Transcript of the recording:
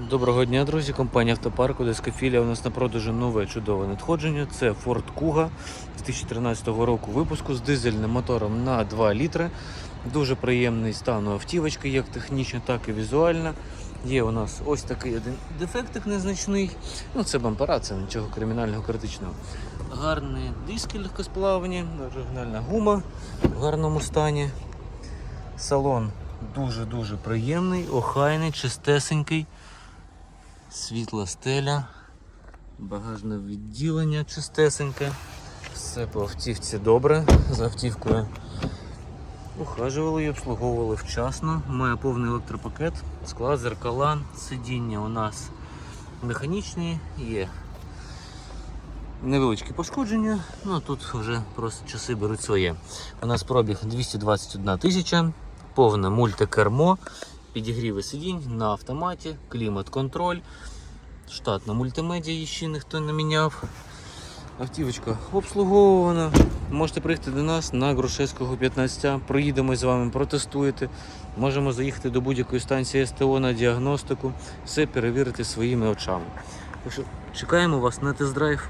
Доброго дня, друзі. Компанія Автопарку Дескофілія. У нас на продажу нове чудове надходження. Це Ford Kuga 2013 року випуску з дизельним мотором на 2 літри. Дуже приємний стан у автівочки, як технічно, так і візуально. Є у нас ось такий один дефектик незначний. Ну, це бампера, це нічого кримінального критичного. Гарні диски легкосплавні, оригінальна гума в гарному стані. Салон дуже-дуже приємний, охайний, чистесенький. Світла стеля, багажне відділення чистесеньке. Все по автівці добре. З автівкою ухажували і обслуговували вчасно. Має повний електропакет, склад, зеркала, сидіння у нас механічні, є невеличкі пошкодження, ну тут вже просто часи беруть своє. У нас пробіг 221 тисяча, повне мультикермо, підігріви сидінь на автоматі, клімат-контроль, штатна мультимедіа ще ніхто не міняв. Автівочка обслуговувана. Можете приїхати до нас на Грушевського 15. Проїдемо з вами, протестуєте. Можемо заїхати до будь-якої станції СТО на діагностику, все перевірити своїми очами. Так що чекаємо вас на тест-драйв.